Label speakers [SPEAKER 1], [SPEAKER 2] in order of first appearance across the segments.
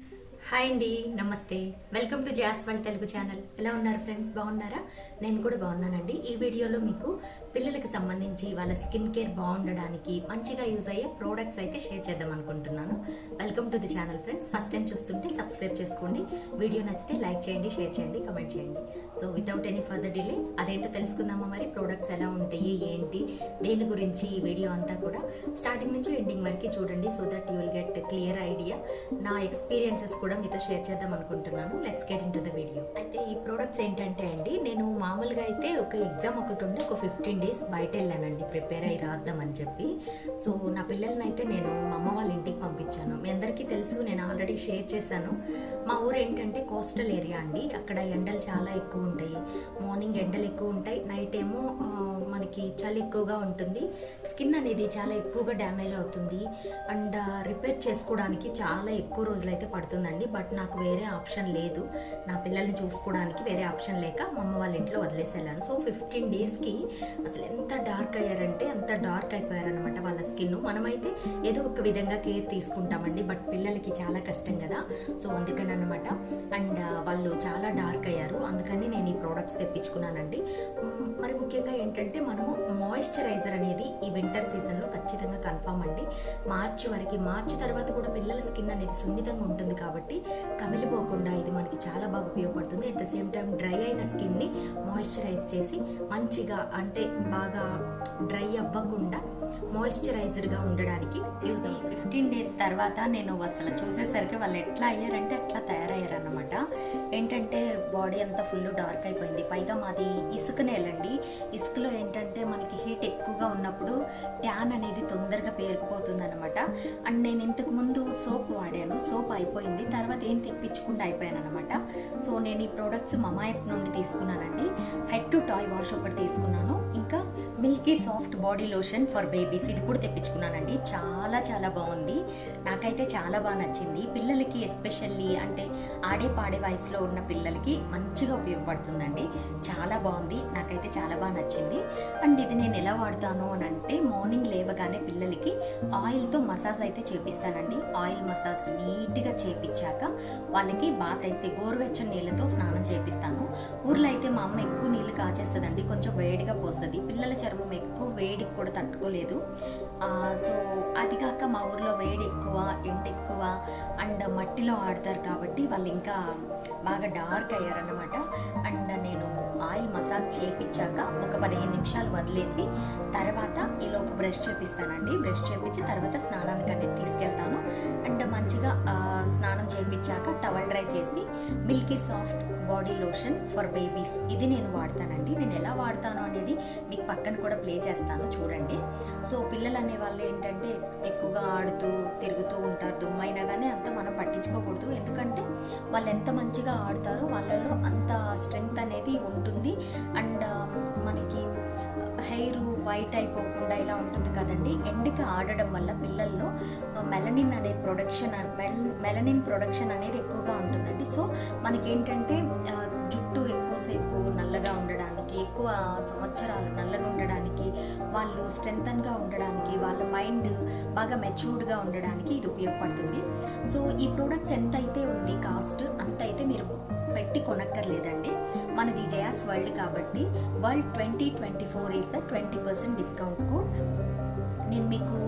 [SPEAKER 1] Thank you. Hi అండి నమస్తే. Welcome to జాస్ వన్ తెలుగు ఛానల్ ఎలా ఉన్నారు ఫ్రెండ్స్ బాగున్నారా? నేను కూడా బాగున్నానండి. ఈ వీడియోలో మీకు పిల్లలకి సంబంధించి వాళ్ళ స్కిన్ కేర్ బాగుండడానికి మంచిగా యూజ్ అయ్యే ప్రోడక్ట్స్ అయితే షేర్ చేద్దాం అనుకుంటున్నాను. Welcome to the channel friends first time చూస్తుంటే సబ్స్క్రైబ్ చేసుకోండి. వీడియో నచ్చితే లైక్ చేయండి షేర్ చేయండి కమెంట్ చేయండి. So without any further delay అదేంటో తెలుసుకుందామా మరి? ప్రోడక్ట్స్ ఎలా ఉంటాయి ఏంటి దేని గురించి ఈ వీడియో అంతా కూడా స్టార్టింగ్ నుంచి ఎండింగ్ వరకు చూడండి so that you will get clear idea నా ఎక్స్పీరియన్సెస్ కూడా మీతో షేర్ చేద్దాం అనుకుంటున్నాను. Let's get into the video అయితే ఈ ప్రోడక్ట్స్ ఏంటంటే అండి నేను మామూలుగా అయితే ఒక ఎగ్జామ్ ఒకటి ఉండి ఒక ఫిఫ్టీన్ డేస్ బయట వెళ్ళానండి. ప్రిపేర్ అయ్యి రాద్దామని చెప్పి. సో నా పిల్లల్ని అయితే నేను మా అమ్మ వాళ్ళ ఇంటికి పంపించాను. మీ అందరికీ తెలుసు నేను ఆల్రెడీ షేర్ చేశాను. మా ఊరు ఏంటంటే కోస్టల్ ఏరియా అండి. అక్కడ ఎండలు చాలా ఎక్కువ ఉంటాయి. మార్నింగ్ ఎండలు ఎక్కువ ఉంటాయి. నైట్ ఏమో మనకి చలి ఎక్కువగా ఉంటుంది. స్కిన్ అనేది చాలా ఎక్కువగా డ్యామేజ్ అవుతుంది. అండ్ రిపేర్ uh, చేసుకోవడానికి చాలా ఎక్కువ రోజులు అయితే పడుతుందండి. బట్ నాకు వేరే ఆప్షన్ లేదు. నా పిల్లల్ని చూసుకోవడానికి వేరే ఆప్షన్ లేక మా అమ్మ వాళ్ళ ఇంట్లో వదిలేసి వెళ్ళాను సో ఫిఫ్టీన్ డేస్కి అసలు ఎంత డార్క్ అయ్యారంటే అంత డార్క్ అయిపోయారనమాట వాళ్ళ స్కిన్. మనమైతే ఏదో ఒక విధంగా కేర్ తీసుకుంటామండి. బట్ పిల్లలకి చాలా కష్టం కదా. సో అందుకని అనమాట అండ్ వాళ్ళు చాలా డార్క్ అయ్యారు. అందుకని నేను ఈ ప్రోడక్ట్స్ తెప్పించుకున్నానండి. మరి ముఖ్యంగా ఏంటంటే మనము మాయిశ్చరైజర్ అనేది ఈ వింటర్ సీజన్లో ఖచ్చితంగా కన్ఫామ్ అండి. మార్చి వరకు మార్చి తర్వాత కూడా పిల్లల స్కిన్ అనేది సున్నితంగా ఉంటుంది కాబట్టి కమిలిపోకుండా ఇది మనకి చాలా బాగా ఉపయోగపడుతుంది. At the same time dry అయిన స్కిన్ని మాయిశ్చరైజ్ చేసి మంచిగా అంటే బాగా డ్రై అవ్వకుండా మాయిశ్చరైజ్డ్గా ఉండడానికి యూజ్ అయ్యి ఫిఫ్టీన్ డేస్ తర్వాత నేను అసలు చూసేసరికి వాళ్ళు ఎట్లా అయ్యారంటే అట్లా తయారయ్యారన్నమాట. ఏంటంటే బాడీ అంతా ఫుల్ డార్క్ అయిపోయింది. పైగా మాది ఇసుక నేలండి. ఇసుకలో ఏంటంటే మనకి హీట్ ఎక్కువగా ఉన్నప్పుడు ట్యాన్ అనేది తొందరగా పేరుకుపోతుంది అనమాట అండ్ నేను ఇంతకు ముందు సోప్ వాడాను. సోప్ అయిపోయింది. తర్వాత ఏం తెప్పించకుండా అయిపోయాను అనమాట సో నేను ఈ ప్రోడక్ట్స్ మమాయత్ నుండి తీసుకున్నానండి. హెడ్ టు టాయ్ వాష్ ఒకటి తీసుకున్నాను. ఇంకా milky soft body lotion for babies ఇది కూడా తెప్పించుకున్నానండి. చాలా చాలా బాగుంది. నాకైతే చాలా బాగా నచ్చింది. పిల్లలకి ఎస్పెషల్లీ అంటే ఆడే పాడే వయసులో ఉన్న పిల్లలకి మంచిగా ఉపయోగపడుతుందండి. చాలా బాగుంది. నాకైతే చాలా బాగా నచ్చింది. అండ్ ఇది నేను ఎలా వాడతాను అని అంటే మార్నింగ్ లేవగానే పిల్లలకి ఆయిల్తో మసాజ్ అయితే చేపిస్తానండి. ఆయిల్ మసాజ్ నీట్గా చేపించాక వాళ్ళకి బాత్ అయితే గోరువెచ్చని నీళ్ళతో స్నానం చేపిస్తాను. ఊర్లో అయితే మా అమ్మ ఎక్కువ నీళ్ళు కాచేస్తుందండి. కొంచెం వేడిగా పోస్తుంది. పిల్లల చర్మం ఎక్కువ వేడికి కూడా తట్టుకోలేదు. సో అది కాక మా ఊర్లో వేడి ఎక్కువ ఎండ ఎక్కువ అండ్ మట్టిలో ఆడతారు కాబట్టి వాళ్ళు ఇంకా బాగా డార్క్ అయ్యారన్నమాట. అండ్ నేను ఆయిల్ మసాజ్ చేపించాక ఒక పదిహేను నిమిషాలు వదిలేసి తర్వాత ఈ లోపు బ్రష్ చేపిస్తానండి. బ్రష్ చేపించి తర్వాత స్నానానికి అనేది తీసుకెళ్తాను. అండ్ మంచిగా స్నానం milky soft body lotion for babies. ఇది నేను వాడతానండి. నేను ఎలా వాడతాను అనేది మీకు పక్కన కూడా ప్లే చేస్తాను చూడండి. సో పిల్లలు అనే వాళ్ళు ఏంటంటే ఎక్కువగా ఆడుతూ తిరుగుతూ ఉంటారు. దుమ్మైనా కానీ అంత మనం పట్టించుకోకూడదు. ఎందుకంటే వాళ్ళు ఎంత మంచిగా ఆడతారో వాళ్ళలో వైట్ అయిపోకుండా ఇలా ఉంటుంది కదండి. ఎండకి ఆడడం వల్ల పిల్లల్లో మెలనిన్ అనే ప్రొడక్షన్ మెలనిన్ ప్రొడక్షన్ అనేది ఎక్కువగా ఉంటుందండి. సో మనకేంటంటే జుట్టు ఎక్కువసేపు నల్లగా ఉండడానికి ఎక్కువ సంవత్సరాలు నల్లగా ఉండడానికి వాళ్ళు స్ట్రెంగ్తన్గా ఉండడానికి వాళ్ళ మైండ్ బాగా మెచ్యూర్డ్గా ఉండడానికి ఇది ఉపయోగపడుతుంది. సో ఈ ప్రోడక్ట్స్ ఎంత అయితే ఉంది కాస్ట్ అంత అయితే మీరు పెట్టి కొనక్కర్లేదండి. మనది జయాస్ వరల్డ్ కాబట్టి world twenty twenty four is the twenty percent discount code నేను మీకు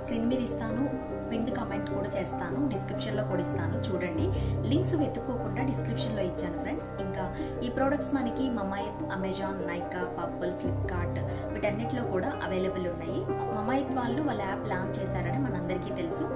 [SPEAKER 1] స్క్రీన్ మీద ఇస్తాను పిండ్ కమెంట్ కూడా చేస్తాను డిస్క్రిప్షన్లో కూడా ఇస్తాను చూడండి. లింక్స్ వెతుక్కోకుండా డిస్క్రిప్షన్లో ఇచ్చాను ఫ్రెండ్స్. ఇంకా ఈ ప్రోడక్ట్స్ మనకి Mamaearth Amazon Nykaa Purplle Flipkart వీటన్నిటిలో కూడా అవైలబుల్ ఉన్నాయి. మమాయత్ వాళ్ళు వాళ్ళ యాప్ లాంచ్ చేశారని మనందరికీ తెలుసు.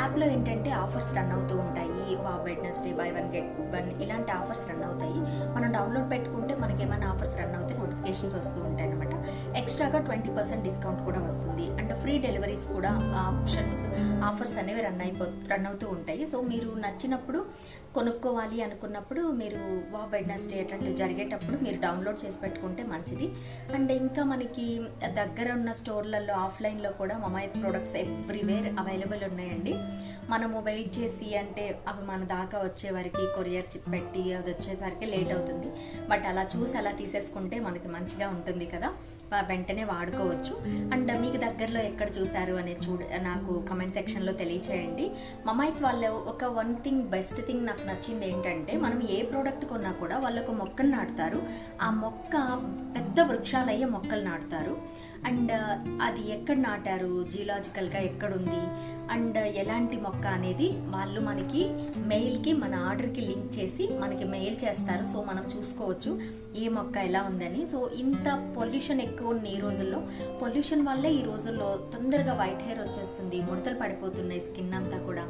[SPEAKER 1] యాప్లో ఏంటంటే ఆఫర్స్ రన్ అవుతూ ఉంటాయి. Bob Wednesday buy one get one ఇలాంటి ఆఫర్స్ రన్ అవుతాయి. మనం డౌన్లోడ్ పెట్టుకుంటే మనకి ఏమైనా ఆఫర్స్ రన్ అవుతే నోటిఫికేషన్స్ వస్తూ ఉంటాయి అనమాట ఎక్స్ట్రాగా ట్వంటీ పర్సెంట్ డిస్కౌంట్ కూడా వస్తుంది. అండ్ ఫ్రీ డెలివరీస్ కూడా ఆప్షన్స్ ఆఫర్స్ అనేవి రన్ అయిపో రన్ అవుతూ ఉంటాయి. సో మీరు నచ్చినప్పుడు కొనుక్కోవాలి అనుకున్నప్పుడు మీరు వా వెడ్నెస్డే అట్లాంటివి జరిగేటప్పుడు మీరు డౌన్లోడ్ చేసి పెట్టుకుంటే మంచిది. అండ్ ఇంకా మనకి దగ్గర ఉన్న స్టోర్లలో ఆఫ్లైన్లో కూడా మమాయత్ ప్రోడక్ట్స్ ఎవ్రీవేర్ అవైలబుల్ ఉన్నాయండి. మనము వెయిట్ చేసి అంటే అవి మన దాకా వచ్చే వరకు కొరియర్ పెట్టి అది వచ్చేసరికి లేట్ అవుతుంది. బట్ అలా చూసి అలా తీసేసుకుంటే మనకి మంచిగా ఉంటుంది కదా. వెంటనే వాడుకోవచ్చు. అండ్ మీకు దగ్గరలో ఎక్కడ చూసారు అనేది చూడ నాకు కమెంట్ సెక్షన్లో తెలియచేయండి. మమైత్ వాళ్ళు ఒక వన్ థింగ్ బెస్ట్ థింగ్ నాకు నచ్చింది ఏంటంటే మనం ఏ ప్రోడక్ట్ కొన్నా కూడా వాళ్ళు ఒక మొక్కను నాటుతారు. ఆ మొక్క పెద్ద పెద్ద వృక్షాలయ్యే మొక్కలు నాటుతారు. అండ్ అది ఎక్కడ నాటారు? జియలాజికల్గా ఎక్కడుంది? అండ్ ఎలాంటి మొక్క అనేది వాళ్ళు మనకి మెయిల్కి మన ఆర్డర్కి లింక్ చేసి మనకి మెయిల్ చేస్తారు. సో మనం చూసుకోవచ్చు ఏ మొక్క ఎలా ఉందని. సో ఇంత పొల్యూషన్ ఎక్కువ ఉంది ఈ రోజుల్లో పొల్యూషన్ వల్లే ఈ రోజుల్లో తొందరగా వైట్ హెయిర్ వచ్చేస్తుంది ముడతలు పడిపోతున్నాయి స్కిన్ అంతా కూడా.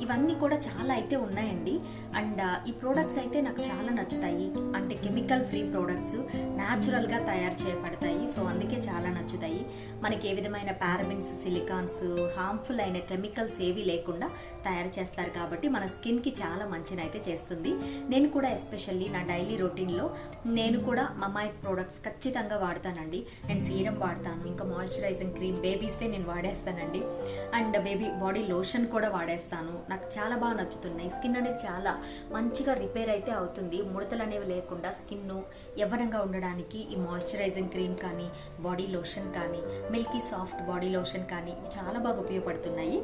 [SPEAKER 1] ఇవన్నీ కూడా చాలా అయితే ఉన్నాయండి. అండ్ ఈ ప్రోడక్ట్స్ అయితే నాకు చాలా నచ్చుతాయి. అంటే కెమికల్ ఫ్రీ ప్రోడక్ట్స్ న్యాచురల్గా తయారు చేయబడతాయి. సో అందుకే చాలా నచ్చుతాయి. మనకి ఏ విధమైన పారబిన్స్ సిలికాన్స్ హార్మ్ఫుల్ అయిన కెమికల్స్ ఏవి లేకుండా తయారు చేస్తారు కాబట్టి మన స్కిన్కి చాలా మంచినైతే చేస్తుంది. నేను కూడా ఎస్పెషల్లీ నా డైలీ రొటీన్లో నేను కూడా మమాయిత్ ప్రోడక్ట్స్ ఖచ్చితంగా వాడతానండి. నేను సీరం వాడతాను. ఇంకా మాయిశ్చరైజింగ్ క్రీమ్ బేబీస్తే నేను వాడేస్తానండి. అండ్ బేబీ బాడీ లోషన్ కూడా వాడేస్తాను. నాకు చాలా బాగా నచ్చుతున్నాయి. స్కిన్ అనేది చాలా మంచిగా రిపేర్ అయితే అవుతుంది. ముడతలు అనేవి లేకుండా స్కిన్ యవ్వనంగా ఉండడానికి ఈ మాయిశ్చరైజింగ్ క్రీమ్ కానీ బాడీ లోషన్ కానీ మిల్కీ సాఫ్ట్ బాడీ లోషన్ కానీ చాలా బాగా ఉపయోగపడుతున్నాయి.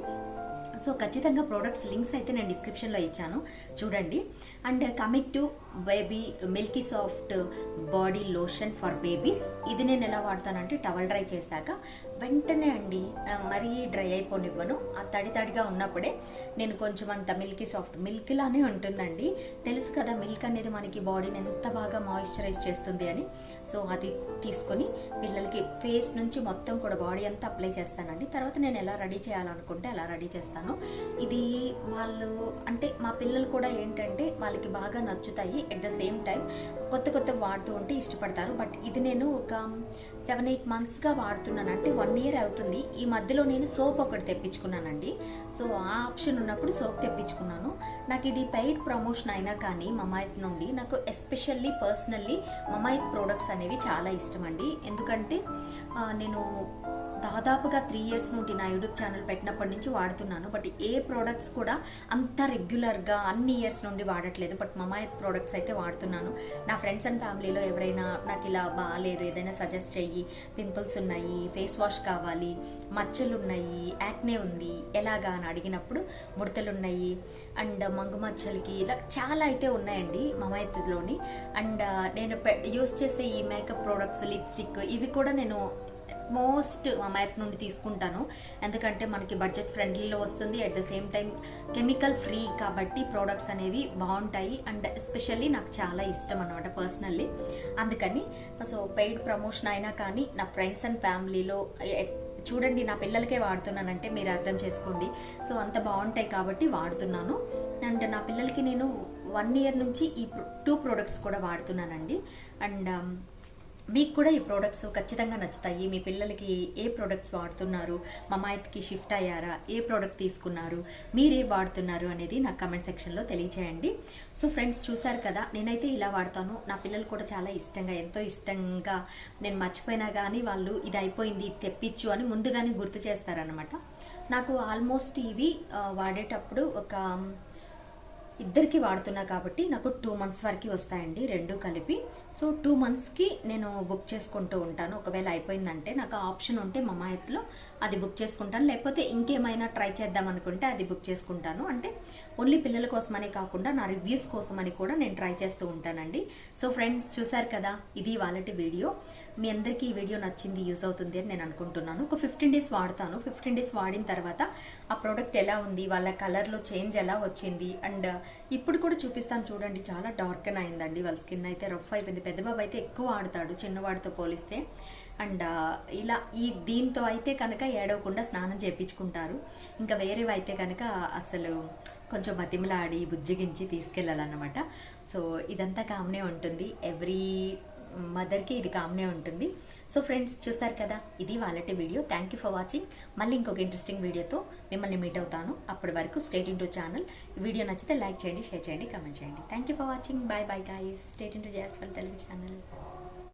[SPEAKER 1] సో ఖచ్చితంగా ప్రోడక్ట్స్ లింక్స్ అయితే నేను డిస్క్రిప్షన్లో ఇచ్చాను. చూడండి. And coming to baby milky soft body lotion for babies ఇది నేను ఎలా వాడతానంటే టవల్ డ్రై చేశాక వెంటనే అండి మరీ డ్రై అయిపోనివ్వను. ఆ తడి తడిగా ఉన్నప్పుడే నేను కొంచెం అంత మిల్కీ సాఫ్ట్ మిల్క్ లానే ఉంటుందండి. తెలుసు కదా మిల్క్ అనేది మనకి బాడీని ఎంత బాగా మాయిశ్చరైజ్ చేస్తుంది అని. సో అది తీసుకొని పిల్లలకి ఫేస్ నుంచి మొత్తం కూడా బాడీ అంతా అప్లై చేస్తానండి. తర్వాత నేను ఎలా రెడీ చేయాలనుకుంటే అలా రెడీ చేస్తాను. ఇది వాళ్ళు అంటే మా పిల్లలు కూడా ఏంటంటే వాళ్ళకి బాగా నచ్చుతాయి ఎట్ ద సేమ్ టైం కొత్త కొత్త వాడుతూ ఉంటే ఇష్టపడతారు. బట్ ఇది నేను ఒక సెవెన్ ఎయిట్ మంత్స్గా వాడుతున్నాను. అంటే వన్ ఇయర్ అవుతుంది. ఈ మధ్యలో నేను సోప్ ఒకటి తెప్పించుకున్నానండి. సో ఆ ఆప్షన్ ఉన్నప్పుడు సోప్ తెప్పించుకున్నాను. నాకు ఇది పెయిడ్ ప్రమోషన్ అయినా కానీ మమాయిత్ నుండి నాకు ఎస్పెషల్లీ పర్సనల్లీ మమాయిత్ ప్రోడక్ట్స్ అనేవి చాలా ఇష్టం అండి ఎందుకంటే నేను దాదాపుగా త్రీ ఇయర్స్ నుండి నా యూట్యూబ్ ఛానల్ పెట్టినప్పటి నుంచి వాడుతున్నాను. బట్ ఏ ప్రోడక్ట్స్ కూడా అంత రెగ్యులర్గా అన్ని ఇయర్స్ నుండి వాడట్లేదు. బట్ మమాయత్ ప్రోడక్ట్స్ అయితే వాడుతున్నాను. నా ఫ్రెండ్స్ అండ్ ఫ్యామిలీలో ఎవరైనా నాకు ఇలా బాగాలేదు ఏదైనా సజెస్ట్ చెయ్యి పింపుల్స్ ఉన్నాయి ఫేస్ వాష్ కావాలి మచ్చలు ఉన్నాయి యాక్నే ఉంది ఎలాగా అని అడిగినప్పుడు ముడతలు ఉన్నాయి అండ్ మంగు మచ్చలకి ఇలా చాలా అయితే ఉన్నాయండి మమాయత్లోని అండ్ నేను యూస్ చేసే ఈ మేకప్ ప్రోడక్ట్స్ లిప్స్టిక్ ఇవి కూడా నేను మోస్ట్ మ్యాథ్ నుండి తీసుకుంటాను. ఎందుకంటే మనకి బడ్జెట్ ఫ్రెండ్లీలో వస్తుంది. At the same time chemical free కాబట్టి ప్రోడక్ట్స్ అనేవి బాగుంటాయి. అండ్ ఎస్పెషల్లీ నాకు చాలా ఇష్టం అనమాట పర్సనల్లీ అందుకని సో పెయిడ్ ప్రమోషన్ అయినా కానీ నా ఫ్రెండ్స్ అండ్ ఫ్యామిలీలో చూడండి నా పిల్లలకే వాడుతున్నానంటే మీరు అర్థం చేసుకోండి. సో అంత బాగుంటాయి కాబట్టి వాడుతున్నాను. అండ్ నా పిల్లలకి నేను వన్ ఇయర్ నుంచి ఈ టూ ప్రోడక్ట్స్ కూడా వాడుతున్నానండి. అండ్ మీకు కూడా ఈ ప్రోడక్ట్స్ ఖచ్చితంగా నచ్చుతాయి. మీ పిల్లలకి ఏ ప్రోడక్ట్స్ వాడుతున్నారు? మమాయత్కి షిఫ్ట్ అయ్యారా? ఏ ప్రోడక్ట్ తీసుకున్నారు? మీరే వాడుతున్నారు అనేది నాకు కమెంట్ సెక్షన్లో తెలియచేయండి. సో ఫ్రెండ్స్ చూసారు కదా నేనైతే ఇలా వాడతాను. నా పిల్లలు కూడా చాలా ఇష్టంగా ఎంతో ఇష్టంగా నేను మర్చిపోయినా కానీ వాళ్ళు ఇది అయిపోయింది ఇది తెప్పించు అని ముందుగానే గుర్తు చేస్తారనమాట నాకు ఆల్మోస్ట్ ఇవి వాడేటప్పుడు ఒక ఇద్దరికి వాడుతున్నా కాబట్టి నాకు టూ మంత్స్ వరకు వస్తాయండి రెండు కలిపి. సో టూ మంత్స్కి నేను బుక్ చేసుకుంటూ ఉంటాను. ఒకవేళ అయిపోయిందంటే నాకు ఆప్షన్ ఉంటే మమాయత్లో అది బుక్ చేసుకుంటాను. లేకపోతే ఇంకేమైనా ట్రై చేద్దాం అనుకుంటే అది బుక్ చేసుకుంటాను. అంటే ఓన్లీ పిల్లల కోసమనే కాకుండా నా రివ్యూస్ కోసమని కూడా నేను ట్రై చేస్తూ ఉంటానండి. సో ఫ్రెండ్స్ చూసారు కదా ఇది వాళ్ళటి వీడియో. మీ అందరికీ ఈ వీడియో నచ్చింది యూస్ అవుతుంది అని నేను అనుకుంటున్నాను. ఒక ఫిఫ్టీన్ డేస్ వాడతాను. ఫిఫ్టీన్ డేస్ వాడిన తర్వాత ఆ ప్రోడక్ట్ ఎలా ఉంది వాళ్ళ కలర్లో చేంజ్ ఎలా వచ్చింది అండ్ ఇప్పుడు కూడా చూపిస్తాను చూడండి చాలా డార్క్ అయిందండి. వాళ్ళ స్కిన్ అయితే రఫ్ అయిపోయింది. పెద్దబాబు అయితే ఎక్కువ ఆడతాడు చిన్నవాడితో పోలిస్తే. అండ్ ఇలా ఈ దీంతో అయితే కనుక ఏడవకుండా స్నానం చేయించుకుంటారు ఇంకా వేరేవి అయితే కనుక అసలు కొంచెం బతిమలాడి బుజ్జిగించి తీసుకెళ్ళాలన్నమాట. సో ఇదంతా కామనే ఉంటుంది. ఎవ్రీ మదర్కి ఇది కామనే ఉంటుంది. సో ఫ్రెండ్స్ చూసారు కదా? ఇది వాళ్ళటి video. Thank you for watching మళ్ళీ ఇంకొక ఇంట్రెస్టింగ్ వీడియోతో మిమ్మల్ని మీట్ అవుతాను. అప్పటి వరకు stay tuned to channel video నచ్చితే లైక్ చేయండి షేర్ చేయండి కమెంట్ చేయండి. Thank you for watching bye bye guys stay tuned to Jaswal Telugu channel